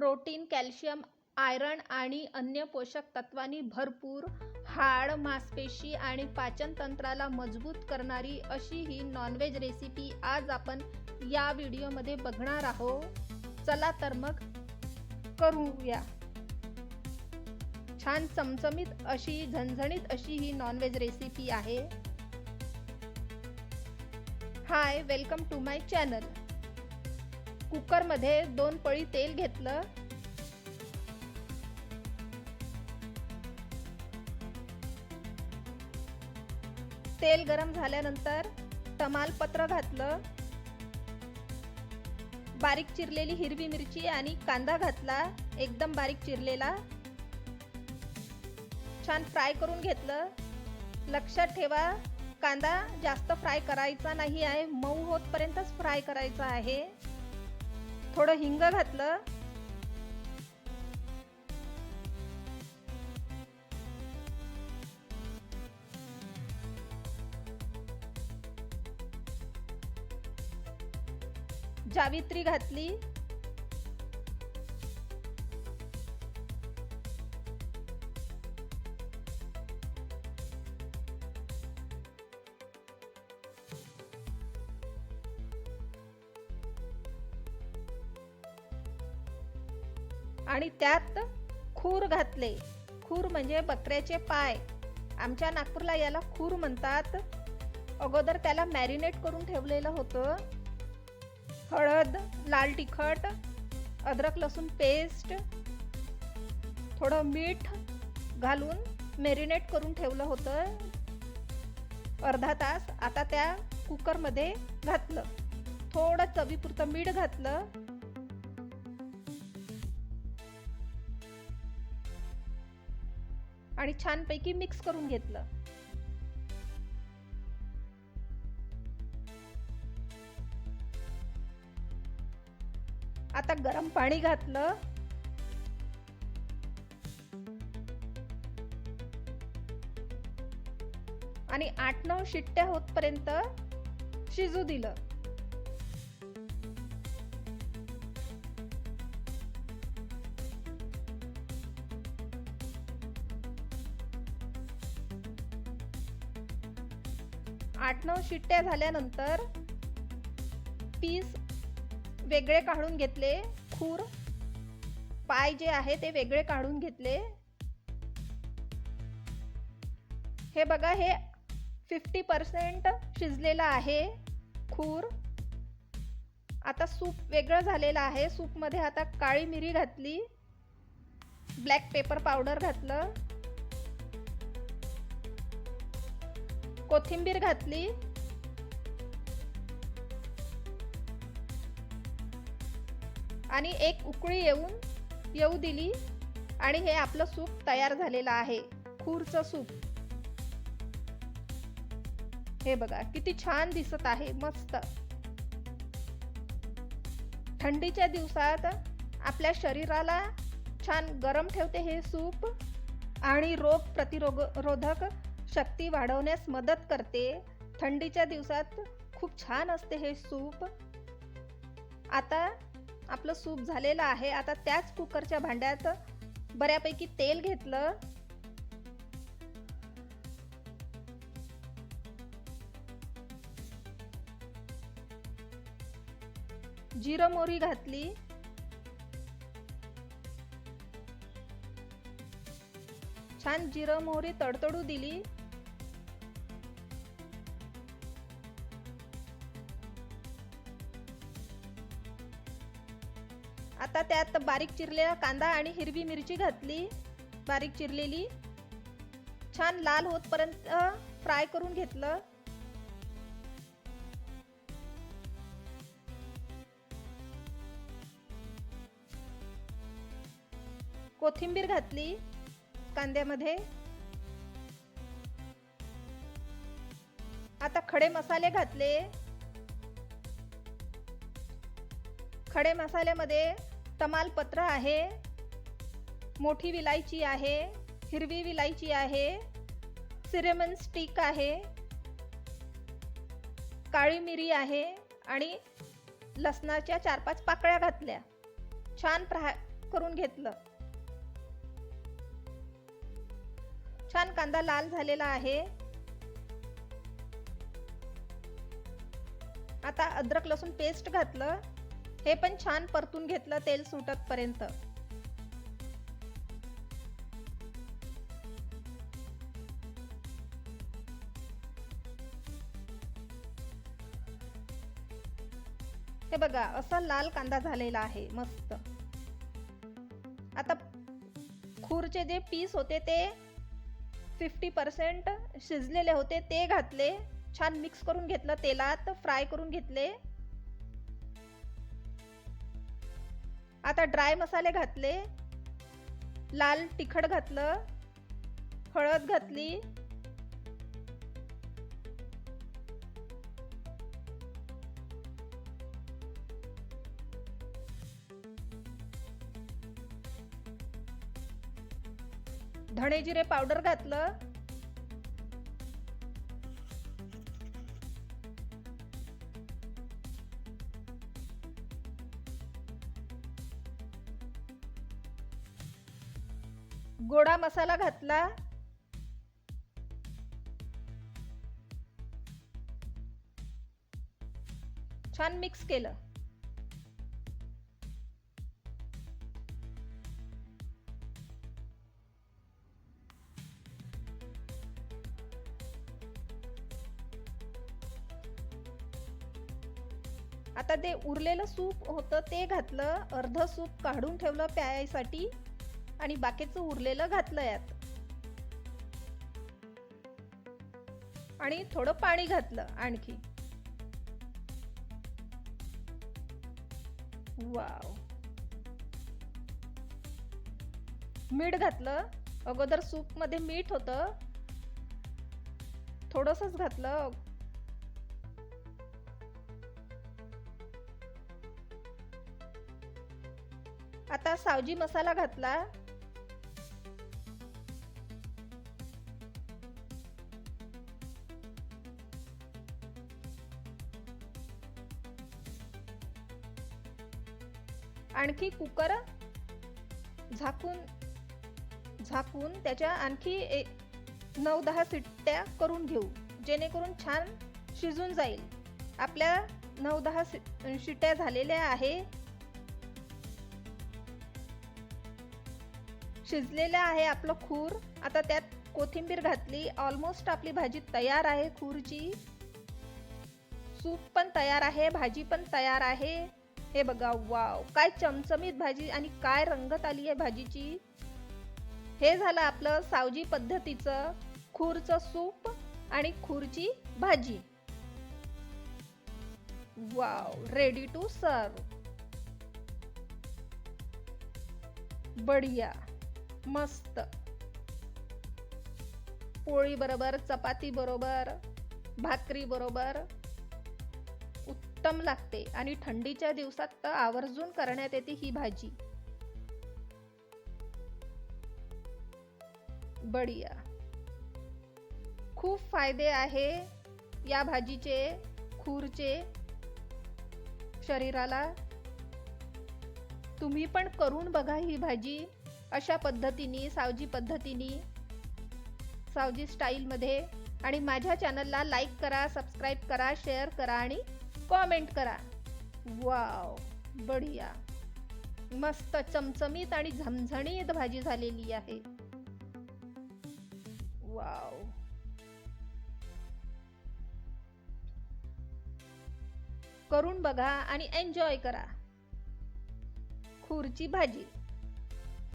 Protein calcium iron आणि अन्य पोषक तत्वांनी भरपूर हाड मांसपेशी आणि पाचनतंत्राला मजबूत करणारी अशी ही नॉनव्हेज रेसिपी आज आपण या व्हिडिओमध्ये बघणार आहोत. चला तर मग करूया. छान चमचमीत अशी झणझणीत अशी ही नॉनव्हेज रेसिपी आहे. Hi welcome to my channel कुकरमध्ये दोन पळी तेल घेतलं. तेल गरम झाल्यानंतर तमालपत्र घातलं. बारीक चिरलेली हिरवी मिरची आणि कांदा घातला एकदम बारीक चिरलेला. छान फ्राय करून घेतलं. लक्षात ठेवा कांदा जास्त फ्राय करायचा नाही आहे मऊ होतपर्यंतच फ्राय करायचा आहे. थोडं हिंग घातलं. जावित्री घातली. आणि त्यात खूर घातले. खूर म्हणजे बकऱ्याचे पाय. आमच्या नागपूरला याला खूर म्हणतात. अगोदर त्याला मॅरिनेट करून ठेवलेलं होतं. हळद लाल तिखट अद्रक लसूण पेस्ट थोडं मीठ घालून मॅरिनेट करून ठेवलं होतं. अर्धा तास आता त्या कुकरमध्ये घातलं. थोडं चवीपुरतं मीठ घातलं. आणि छानपैकी मिक्स करून घेतलं. आता गरम पाणी घातलं. आणि आठ नऊ शिट्ट्या होतपर्यंत शिजू दिलं. आठ नऊ शिट्ट्या झाल्यानंतर पीस वेगळे काढून घेतले. खूर पाय जे आहे ते वेगळे काढून घेतले. हे बघा हे फिफ्टी पर्सेंट शिजलेलं आहे खूर. आता सूप वेगळं झालेलं आहे. सूपमध्ये आता काळी मिरी घातली. ब्लॅक पेपर पावडर घातलं. कोथिंबीर घातली. आणि एक उकळी येऊन येऊ दिली. आणि हे आपलं सूप तयार झालेलं आहे. खूरचं सूप. हे बघा किती छान दिसत आहे मस्त. थंडीच्या दिवसात आपल्या शरीराला छान गरम ठेवते हे सूप. आणि रोग प्रतिरोधक शक्ती वाढवण्यास मदत करते. थंडीच्या दिवसात खूप छान असते हे सूप. आता आपलं सूप झालेलं आहे. आता त्याच कुकरच्या भांड्यात बऱ्यापैकी तेल घेतलं. जिरं मोहरी घातली. छान जिरं मोहरी तडतडू दिली. त्यात बारीक चिरलेला कांदा आणि हिरवी मिरची घातली. बारीक चिरलेली. छान लाल होतपर्यंत फ्राय करून घेतलं. कोथिंबीर घातली कांद्यामध्ये. आता खडे मसाले घातले. खडे मसाल्यामध्ये तमालपत्र आहे मोठी विलायची आहे हिरवी विलायची आहे सिरेमन स्टिक आहे काळी मिरी आहे आणि लसणाच्या चार पाच पाकळ्या घातल्या. छान फ्राय करून घेतलं. छान कांदा लाल झालेला आहे. आता अद्रक लसूण पेस्ट घातलं. हे पण छान परतून घेतलं तेल सुटत पर्यंत हे बघा असा लाल कांदा झालेला आहे मस्त. आता खूरचे जे पीस होते ते फिफ्टी पर्सेंट शिजलेले होते ते घातले छान मिक्स करून घेतलं तेलात फ्राय करून घेतले. आता ड्राय मसाले घातले. लाल तिखट घातलं. हळद घातली. धणे जिरे पावडर घातलं. गोडा मसाला घातला. छान मिक्स केलं. आता ते उरलेलं सूप होतं ते घातलं. अर्ध सूप काढून ठेवलं प्यायसाठी. आणि बाकीचं उरलेलं घातलं यात. आणि थोडं पाणी घातलं आणखी. वाव. मीठ घातलं. अगोदर सूपमध्ये मीठ होतं. थोडंसंच घातलं. आता सावजी मसाला घातला. आणखी कुकर झाकून झाकून त्याच्या आणखी ए नऊ दहा शिट्ट्या करून घेऊ जेणेकरून छान शिजून जाईल. आपल्या नऊ दहा सि शिट्ट्या झालेल्या आहे. शिजलेलं आहे आपलं खूर. आता त्यात कोथिंबीर घातली. ऑलमोस्ट आपली भाजी तयार आहे खूरची. सूप पण तयार आहे भाजी पण तयार आहे. हे बघा वाव. काय चमचमीत भाजी आणि काय रंगत आली आहे भाजीची. हे झालं आपलं सावजी पद्धतीचं खूरचं सूप आणि खूरची भाजी. वाव रेडी टू सर्व बढिया मस्त. पोळी बरोबर चपाती बरोबर भाकरी बरोबर. उत्तम लागते आणि थंडीच्या दिवसात तर आवर्जून करण्यात येते ही भाजी. बढिया. खूप फायदे आहे या भाजीचे खूरचे शरीराला. तुम्ही पण करून बघा ही भाजी अशा पद्धतीने सावजी पद्धतीने सावजी स्टाईलमध्ये. आणि माझ्या चॅनलला लाईक करा सबस्क्राईब करा शेअर करा आणि कॉमेंट करा. वाव बढिया. मस्त चमचमीत आणि झमझणीत भाजी झालेली आहे. वाव. करून बघा आणि एन्जॉय करा. खूरची भाजी.